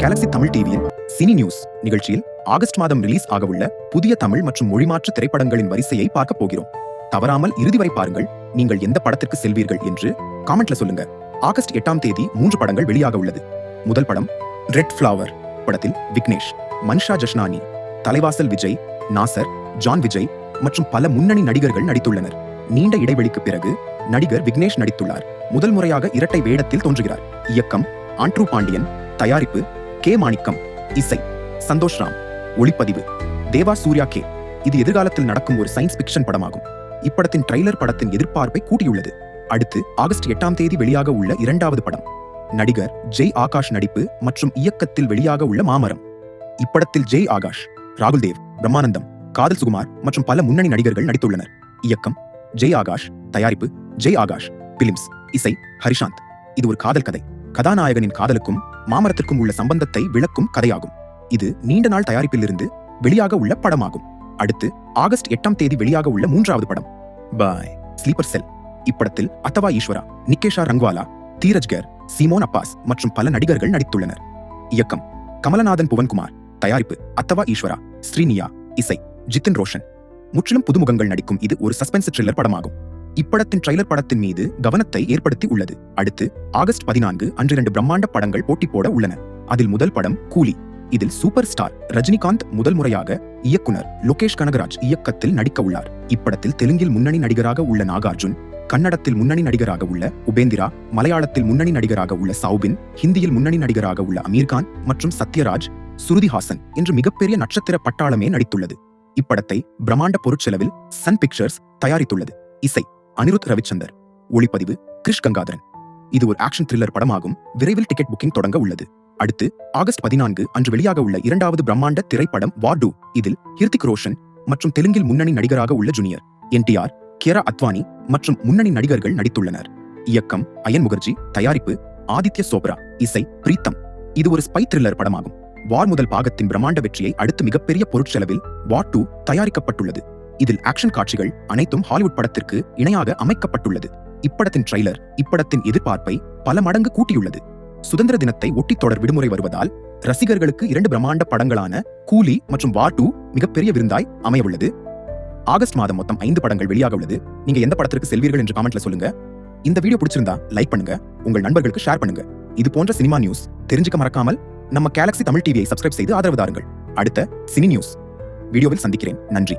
Galaxy Tamil டிவியின் cine news நிகழ்ச்சியில் August மாதம் ரிலீஸ் ஆகவுள்ள புதிய தமிழ் மற்றும் மொழிமாற்று திரைப்படங்களின் வரிசையை பார்க்க போகிறோம். தவறாமல் இறுதி வரை பாருங்கள். நீங்கள் எந்த படத்திற்கு செல்வீர்கள் என்று காமெண்ட்ல சொல்லுங்க. ஆகஸ்ட் எட்டாம் தேதி மூன்று படங்கள் வெளியாக உள்ளது. முதல் படம் ரெட் ஃபிளவர் படத்தில் விக்னேஷ் மன்ஷா ஜஷ்னானி தலைவாசல் விஜய் நாசர் ஜான் விஜய் மற்றும் பல முன்னணி நடிகர்கள் நடித்துள்ளனர். நீண்ட இடைவெளிக்கு பிறகு நடிகர் விக்னேஷ் நடித்துள்ளார். முதல் முறையாக இரட்டை வேடத்தில் தோன்றுகிறார். இயக்கம் ஆண்ட்ரூ பாண்டியன் தயாரிப்பு கே மாணிக்கம். இசை சந்தோஷ் ராம். ஒளிப்பதிவு தேவா சூர்யா கே. இது எதிர்காலத்தில் நடக்கும் ஒரு சயின்ஸ் பிக்ஷன் படமாகும். இப்படத்தின் ட்ரைலர் படத்தின் எதிர்பார்ப்பை கூட்டியுள்ளது. அடுத்து ஆகஸ்ட் எட்டாம் தேதி வெளியாக உள்ள இரண்டாவது படம். நடிகர் ஜெய் ஆகாஷ் நடிப்பு மற்றும் இயக்கத்தில் வெளியாக உள்ள மாமரம். இப்படத்தில் ஜெய் ஆகாஷ் ராகுல் தேவ் பிரம்மானந்தம் காதல் சுகுமார் மற்றும் பல முன்னணி நடிகர்கள் நடித்துள்ளனர். இயக்கம் ஜெய் ஆகாஷ் தயாரிப்பு ஜெய் ஆகாஷ் பிலிம்ஸ் இசை ஹரிஷாந்த் இது ஒரு காதல் கதை. கதாநாயகனின் காதலுக்கும் மாமரத்திற்கும் உள்ள சம்பந்தத்தை விளக்கும் கதையாகும். இது நீண்ட நாள் தயாரிப்பிலிருந்து வெளியாக உள்ள படமாகும். அடுத்து ஆகஸ்ட் எட்டாம் தேதி வெளியாக உள்ள மூன்றாவது படம். பாய் ஸ்லீப்பர் செல் இப்படத்தில் அத்தவா ஈஸ்வரா நிக்கேஷா ரங்வாலா தீரஜ் கர் சீமோன் அப்பாஸ் மற்றும் பல நடிகர்கள் நடித்துள்ளனர். இயக்கம் கமலநாதன் புவன்குமார். தயாரிப்பு அத்தவா ஈஸ்வரா ஸ்ரீனியா இசை ஜித்தின் ரோஷன். முற்றிலும் புதுமுகங்கள் நடிக்கும் இது ஒரு சஸ்பென்ஸ் த்ரில்லர் படமாகும். இப்படத்தின் ட்ரைலர் படத்தின் மீது கவனத்தை ஏற்படுத்தி உள்ளது. அடுத்து ஆகஸ்ட் பதினான்கு அன்று இரண்டு பிரம்மாண்ட படங்கள் போட்டி போட உள்ளன. அதில் முதல் படம் கூலி. இதில் சூப்பர் ஸ்டார் ரஜினிகாந்த் முதல் முறையாக இயக்குனர் லோகேஷ் கனகராஜ் இயக்கத்தில் நடிக்க உள்ளார். இப்படத்தில் தெலுங்கில் முன்னணி நடிகராக உள்ள நாகார்ஜுன் கன்னடத்தில் முன்னணி நடிகராக உள்ள உபேந்திரா மலையாளத்தில் முன்னணி நடிகராக உள்ள சௌபின் ஹிந்தியில் முன்னணி நடிகராக உள்ள அமீர்கான் மற்றும் சத்யராஜ் சுருதி ஹாசன் என்று மிகப்பெரிய நட்சத்திர பட்டாளமே நடித்துள்ளது. இப்படத்தை பிரம்மாண்ட பொருட்செலவில் சன் பிக்சர்ஸ் தயாரித்துள்ளது. இசை அனிருத் ரவிச்சந்தர். ஒளிப்பதிவு கிரிஷ் கங்காதரன். இது ஒரு ஆக்ஷன் த்ரில்லர் படமாகும். விரைவில் டிக்கெட் புக்கிங் தொடங்க உள்ளது. அடுத்து ஆகஸ்ட் பதினான்கு அன்று வெளியாக உள்ள இரண்டாவது பிரம்மாண்ட திரைப்படம் வார்டு இதில் ஹிர்திக் ரோஷன் மற்றும் தெலுங்கில் முன்னணி நடிகராக உள்ள ஜூனியர் என்டிஆர் கியரா அத்வானி மற்றும் முன்னணி நடிகர்கள் நடித்துள்ளனர். இயக்கம் அயன் முகர்ஜி தயாரிப்பு ஆதித்ய சோப்ரா இசை பிரீத்தம். இது ஒரு ஸ்பை த்ரில்லர் படமாகும். வார் முதல் பாகத்தின் பிரம்மாண்ட வெற்றியை அடுத்து மிகப்பெரிய பொருட்செலவில் வார் டூ தயாரிக்கப்பட்டுள்ளது. இதில் ஆக்ஷன் காட்சிகள் அனைத்தும் ஹாலிவுட் படத்திற்கு இணையாக அமைக்கப்பட்டுள்ளது. இப்படத்தின் ட்ரெய்லர் இப்படத்தின் எதிர்பார்ப்பை பல மடங்கு கூட்டியுள்ளது. சுதந்திர தினத்தை ஒட்டி தொடர் விடுமுறை வருவதால் ரசிகர்களுக்கு இரண்டு பிரம்மாண்ட படங்களான கூலி மற்றும் வார் டூ மிகப்பெரிய விருந்தாய் அமைய உள்ளது ஆகஸ்ட் மாதம் மொத்தம் ஐந்து படங்கள் வெளியாக உள்ளது. நீங்க எந்த படத்திற்கு செல்வீர்கள் என்று காமெண்ட்ல சொல்லுங்க. இந்த வீடியோ பிடிச்சிருந்தா லைக் பண்ணுங்க. உங்கள் நண்பர்களுக்கு ஷேர் பண்ணுங்க. இது போன்ற சினிமா நியூஸ் தெரிஞ்சுக்க மறக்காமல் நம்ம கேலக்ஸி தமிழ் டிவியை சப்ஸ்கிரைப் செய்து ஆதரவு தாருங்கள். அடுத்த சினி நியூஸ் வீடியோவில் சந்திக்கிறேன். நன்றி.